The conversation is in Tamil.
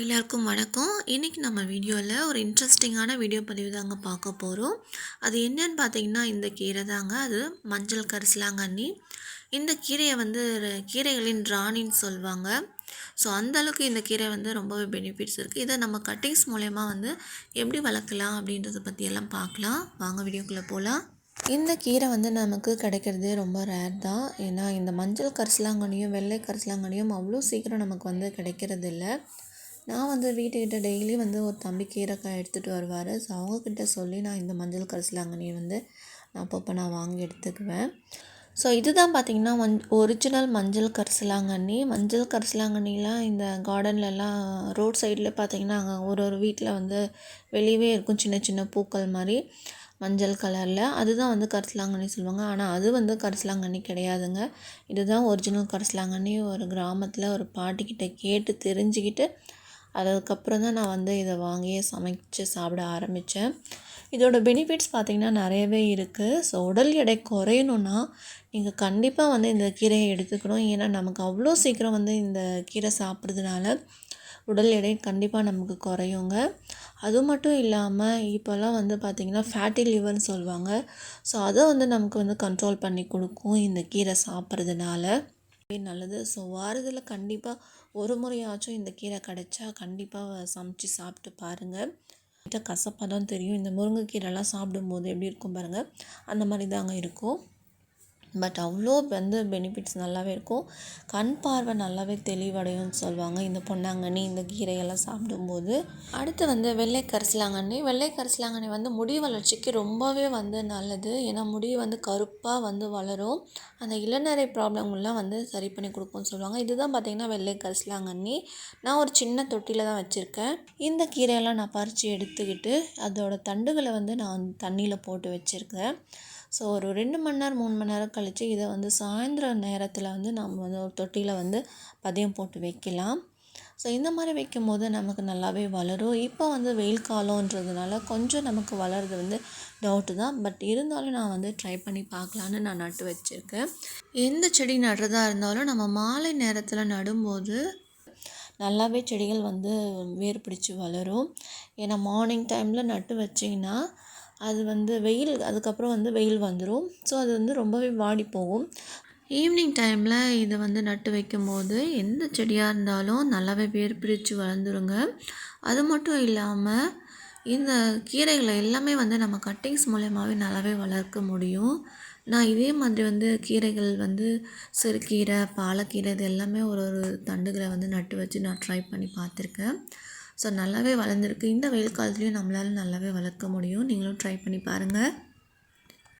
எல்லாருக்கும் வணக்கம். இன்றைக்கி நம்ம வீடியோவில் ஒரு இன்ட்ரெஸ்டிங்கான வீடியோ பதிவு தாங்க பார்க்க போகிறோம் அது என்னன்னு பார்த்தீங்கன்னா இந்த கீரை தாங்க. அது மஞ்சள் கரிசலாங்கண்ணி. இந்த கீரையை வந்து கீரைகளின் ராணின்னு சொல்லுவாங்க ஸோ அந்தளவுக்கு இந்த கீரை வந்து ரொம்பவே பெனிஃபிட்ஸ் இருக்குது இதை நம்ம கட்டிங்ஸ் மூலயமா வந்து எப்படி வளர்க்கலாம் அப்படின்றத பற்றியெல்லாம் பார்க்கலாம். வாங்க வீடியோக்குள்ளே போகலாம் இந்த கீரை வந்து நமக்கு கிடைக்கிறதே ரொம்ப ரேர் தான். ஏன்னா இந்த மஞ்சள் கரிசலாங்கண்ணியும் வெள்ளை கரிசலாங்கண்ணியும் அவ்வளோ சீக்கிரம் நமக்கு வந்து கிடைக்கிறது இல்லை நான் வந்து வீட்டுக்கிட்ட டெய்லி வந்து ஒரு தம்பி கீரைக்காய் எடுத்துகிட்டு வருவார். ஸோ அவங்கக்கிட்ட சொல்லி நான் இந்த மஞ்சள் கரிசலாங்கண்ணியை வந்து நான் அப்பப்போ நான் வாங்கி எடுத்துக்குவேன். ஸோ இதுதான் பார்த்திங்கன்னா மஞ் ஒரிஜினல் மஞ்சள் கரிசலாங்கண்ணி. மஞ்சள் கரிசலாங்கண்ணிலாம் இந்த கார்டன்லலாம் ரோட் சைடில் பார்த்திங்கன்னா அங்கே ஒரு ஒரு வீட்டில் வந்து வெளியவே இருக்கும் சின்ன சின்ன பூக்கள் மாதிரி மஞ்சள் கலரில் அதுதான் வந்து கரிசலாங்கண்ணி சொல்லுவாங்க. ஆனால் அது வந்து கரிசலாங்கண்ணி கிடையாதுங்க. இதுதான் ஒரிஜினல் கரிசலாங்கண்ணி. ஒரு கிராமத்தில் ஒரு பாட்டிக்கிட்ட கேட்டு தெரிஞ்சுக்கிட்டு அதுக்கப்புறம் தான் நான் வந்து இதை வாங்கி சமைச்சு சாப்பிட ஆரம்பித்தேன். இதோட பெனிஃபிட்ஸ் பார்த்திங்கன்னா நிறையவே இருக்குது ஸோ உடல் எடை குறையணுன்னா நீங்கள் கண்டிப்பாக வந்து இந்த கீரையை எடுத்துக்கணும். ஏன்னா நமக்கு அவ்வளோ சீக்கிரம் வந்து இந்த கீரை சாப்பிட்றதுனால உடல் எடை கண்டிப்பாக நமக்கு குறையுங்க. அது மட்டும் இல்லாமல் இப்போல்லாம் வந்து பார்த்திங்கன்னா ஃபேட்டி லிவர்னு சொல்லுவாங்க. ஸோ அதை வந்து நமக்கு வந்து கண்ட்ரோல் பண்ணி கொடுக்கும் இந்த கீரை சாப்பிட்றதுனால. ரொம்பவே நல்லது. ஸோ வாரத்தில் கண்டிப்பாக ஒரு முறையாச்சும் இந்த கீரை கிடைச்சா கண்டிப்பாக சமைச்சு சாப்பிட்டு பாருங்கள் கசப்பாக தான் தெரியும். இந்த முருங்கைக்கீரைலாம் சாப்பிடும்போது எப்படி இருக்கும் பாருங்கள் அந்த மாதிரி தாங்க இருக்கும். பட் அவ்வளோ வந்து பெனிஃபிட்ஸ் நல்லாவே இருக்கும். கண் பார்வை நல்லாவே தெளிவடையும்னு சொல்லுவாங்க. இந்த பொன்னாங்கண்ணி இந்த கீரையெல்லாம் சாப்பிடும்போது. அடுத்து வந்து வெள்ளை கரிசலாங்கண்ணி. வெள்ளை கரிசலாங்கண்ணி வந்து முடி வளர்ச்சிக்கு ரொம்பவே வந்து நல்லது. ஏன்னா முடி வந்து கருப்பாக வந்து வளரும். அந்த இளநரை ப்ராப்ளம்லாம் வந்து சரி பண்ணி கொடுக்கும்னு சொல்லுவாங்க. இதுதான் பார்த்திங்கன்னா வெள்ளை கரிசலாங்கண்ணி. நான் ஒரு சின்ன தொட்டியில் தான் வச்சுருக்கேன். இந்த கீரையெல்லாம் நான் பறித்து எடுத்துக்கிட்டு அதோட தண்டுகளை வந்து நான் தண்ணியில் போட்டு வச்சுருக்கேன். ஸோ ஒரு ரெண்டு மணி நேரம் மூணு மணி நேரம் கழித்து இதை வந்து சாயந்தர நேரத்தில் வந்து நம்ம வந்து ஒரு தொட்டியில் வந்து பதியம் போட்டு வைக்கலாம். ஸோ இந்த மாதிரி வைக்கும் போது நமக்கு நல்லாவே வளரும். இப்போ வந்து வெயில் காலன்றதுனால கொஞ்சம் நமக்கு வளருது வந்து டவுட்டு தான். பட் இருந்தாலும் நான் வந்து ட்ரை பண்ணி பார்க்கலான்னு நான் நட்டு வச்சுருக்கேன். எந்த செடி நடுறதா இருந்தாலும் நம்ம மாலை நேரத்தில் நடும்போது நல்லாவே செடிகள் வந்து வேர் பிடிச்சி வளரும். ஏன்னா மார்னிங் டைமில் நட்டு வச்சிங்கன்னா அது வந்து வெயில் அதுக்கப்புறம் வந்து வெயில் வந்துடும் ஸோ அது வந்து ரொம்பவே வாடி போகும். ஈவினிங் டைமில் இதை வந்து நட்டு வைக்கும்போது எந்த செடியாக இருந்தாலும் நல்லாவே வேர் பிரித்து வளர்ந்துருங்க. அது மட்டும் இல்லாமல் இந்த கீரைகளை எல்லாமே வந்து நம்ம கட்டிங்ஸ் மூலயமாவே நல்லாவே வளர்க்க முடியும். நான் இதே மாதிரி வந்து கீரைகள் வந்து சிறுகீரை பாலக்கீரை இது எல்லாமே ஒரு ஒரு தண்டுகளை வந்து நட்டு வச்சு நான் ட்ரை பண்ணி பார்த்துருக்கேன். ஸோ நல்லாவே வளர்ந்துருக்கு. இந்த வெயில் காலத்துலேயும் நம்மளால் நல்லாவே வளர்க்க முடியும். நீங்களும் ட்ரை பண்ணி பாருங்கள்